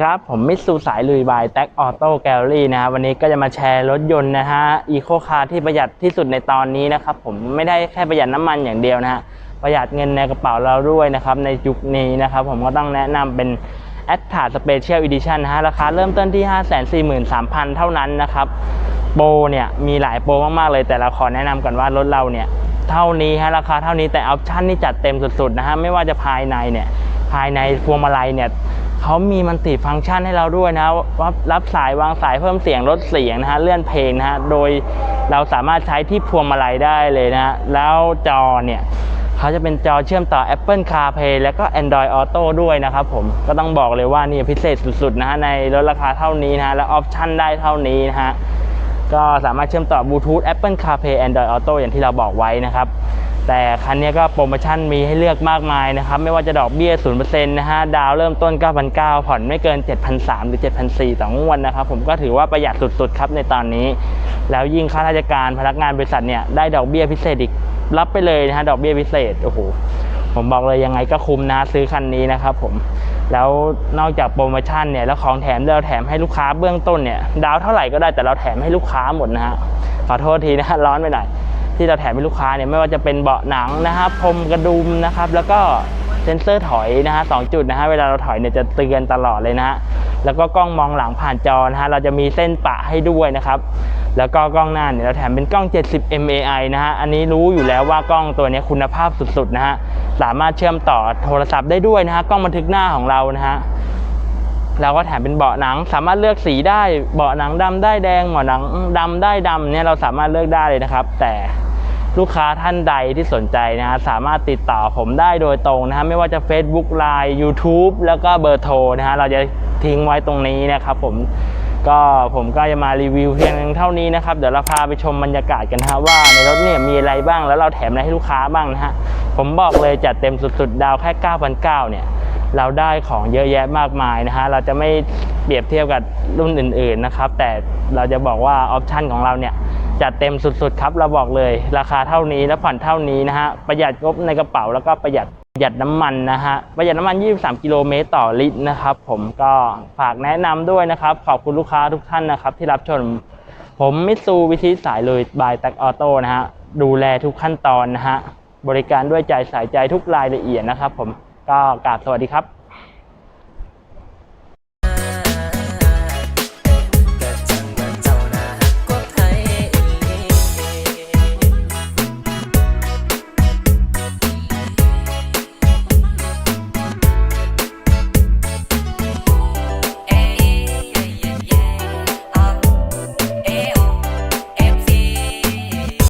ครับ ผมมิตซูสายลุยบายแท็กออโต้แกลลี่นะครับวันนี้ก็จะมาแชร์รถยนต์นะฮะอีโคคาร์ที่ประหยัดที่สุดในตอนนี้นะครับ ผมไม่ได้แค่ประหยัดน้ำมันอย่างเดียวนะฮะประหยัดเงินในกระเป๋าเราด้วยนะครับ ในยุคนี้นะครับ ผมก็ต้องแนะนำเป็น a t t a Special Edition นนะฮะราคาเริ่มต้นที่ 543,000 เท่านั้นนะครับโปรเนี่ยมีหลายโปรมาก ๆ เลยแต่เราขอแนะนำก่อนว่ารถเราเนี่ยเท่านี้ฮะราคาเท่านี้แต่ออปชั่นนี่จัดเต็มสุดๆนะฮะไม่ว่าจะภายในเนี่ยภายในพวงมาลัยเนี่ย เขามีมันติฟังก์ชันให้เราด้วยนะว่ารับสายวางสายเพิ่มเสียงลดเสียงนะฮะเลื่อนเพลงนะฮะโดยเราสามารถใช้ที่พวงมาลัยได้เลยนะฮะแล้วจอเนี่ยเขาจะเป็นจอเชื่อมต่อ Apple CarPlay แล้วก็ Android Auto ด้วยนะครับผมก็ต้องบอกเลยว่านี่พิเศษสุดๆนะฮะในรถราคาเท่านี้นะฮะและออปชั่นได้เท่านี้นะฮะก็สามารถเชื่อมต่อบลูทูธ Apple CarPlay Android Auto อย่างที่เราบอกไว้นะครับ แต่คันนี้ก็โปรโมชั่นมีให้เลือกมากมายนะครับ ไม่ว่าจะดอกเบี้ย 0%นะฮะ ดาวเริ่มต้น 9,900 ผ่อนไม่เกิน 7,300 หรือ 7,400 ต่องวดนนะครับ ผมก็ถือว่าประหยัดสุด ๆ ครับในตอนนี้ แล้วยิ่งข้าราชการพนักงานบริษัทเนี่ย ได้ดอกเบี้ยพิเศษอีก รับไปเลยนะฮะ ดอกเบี้ยพิเศษ โอ้โห ผมบอกเลยยังไงก็คุ้มนะซื้อคันนี้นะครับผม แล้วนอกจากโปรโมชั่นเนี่ย แล้วของแถมเราแถมให้ลูกค้าเบื้องต้นเนี่ย ดาวเท่าไหร่ก็ได้แต่เราแถมให้ลูกค้าหมดนะฮะ ขอโทษทีนะฮะร้อนไปหน่อย ที่เราแถมให้ลูกค้าเนี่ยไม่ว่าจะเป็นเบาะหนังนะครับพรมกระดุมนะครับ แล้วก็เซ็นเซอร์ถอยนะฮะสองจุดนะฮะเวลาเราถอยเนี่ยจะเตือนตลอดเลยนะฮะแล้วก็กล้องมองหลังผ่านจอนะฮะเราจะมีเส้นปะให้ด้วยนะครับ แล้วก็กล้องหน้าเนี่ยเราแถมเป็นกล้อง 70 MAI นะฮะอันนี้รู้อยู่แล้วว่ากล้องตัวนี้คุณภาพสุดๆนะฮะสามารถเชื่อมต่อโทรศัพท์ได้ด้วยนะฮะกล้องบันทึกหน้าของเรานะฮะเราก็แถมเป็นเบาะหนัง สามารถเลือกสีได้เบาะหนังดำได้แดงเบาะหนังดำได้ดำเนี่ยเราสามารถเลือกได้เลยนะครับ แต่ ลูกค้าท่านใดที่สนใจนะฮะสามารถติดต่อผมได้โดยตรงนะฮะไม่ว่าจะ Facebook Line YouTube แล้วก็เบอร์โทรนะฮะเราจะทิ้งไว้ตรงนี้นะครับผมก็ผมก็จะมารีวิวเพียงเท่านี้นะครับ เดี๋ยวเราพาไปชมบรรยากาศกันนะฮะว่าในรถเนี่ยมีอะไรบ้างแล้วเราแถมอะไรให้ลูกค้าบ้างนะฮะผมบอกเลยจัดเต็มสุดๆ ดาวแค่9,900เนี่ย เราได้ของเยอะแยะมากมายนะฮะเราจะไม่เปรียบเทียบกับรุ่นอื่นๆนะครับ แต่เราจะบอกว่าออปชันของเราเนี่ย จัดเต็มสุดๆครับเราบอกเลย ราคาเท่านี้และผ่อนเท่านี้นะฮะประหยัดงบในกระเป๋าแล้วก็ประหยัดประหยัดน้ำมันนะฮะประหยัดน้ำมัน 23 กิโลเมตรต่อลิตรนะครับ ผมก็ฝากแนะนำด้วยนะครับ ขอบคุณลูกค้าทุกท่านนะครับ ที่รับชม ผมมิตซูวิธีสายเลยบายแท็กออโต้นะฮะดูแลทุกขั้นตอนนะฮะบริการด้วยใจใส่ใจทุกรายละเอียดนะครับ ผมก็กราบสวัสดีครับ